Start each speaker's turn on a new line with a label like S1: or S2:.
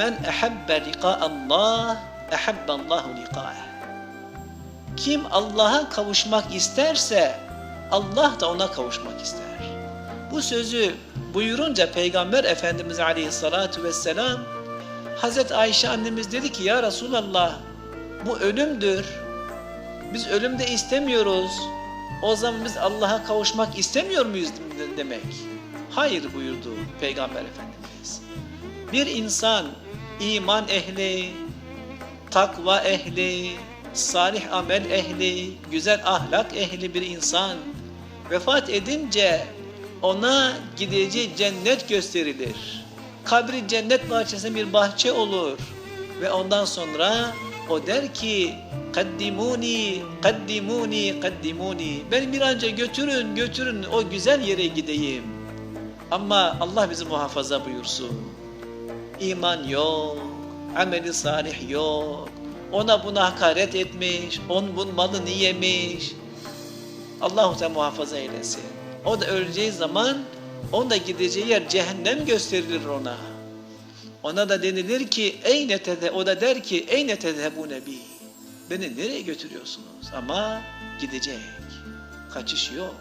S1: Men ehabbe liqa Allah, ehabballahu liqa'eh. Kim Allah'a kavuşmak isterse Allah da ona kavuşmak ister. Bu sözü buyurunca Peygamber Efendimiz Aleyhissalatu vesselam Hazreti Ayşe annemiz dedi ki ya Resulallah bu ölümdür. Biz ölümde istemiyoruz. O zaman biz Allah'a kavuşmak istemiyor muyuz demek? Hayır buyurdu Peygamber Efendimiz. Bir insan iman ehli, takva ehli, salih amel ehli, güzel ahlak ehli bir insan vefat edince ona gideceği cennet gösterilir. Kabri cennet bahçesinde bir bahçe olur ve ondan sonra o der ki kaddimuni, kaddimuni, kaddimuni. Beni bir an önce götürün, götürün o güzel yere gideyim. Ama Allah bizi muhafaza buyursun. İman yok, ameli salih yok. Ona buna hakaret etmiş, onun bunun malını yemiş. Allah-u Teala muhafaza eylesin. O da öleceği zaman onun da gideceği yer cehennem gösterilir ona. Ona da denilir ki eyne tede o da der ki eyne tezhebune bi. Beni nereye götürüyorsunuz? Ama gidecek. Kaçış yok.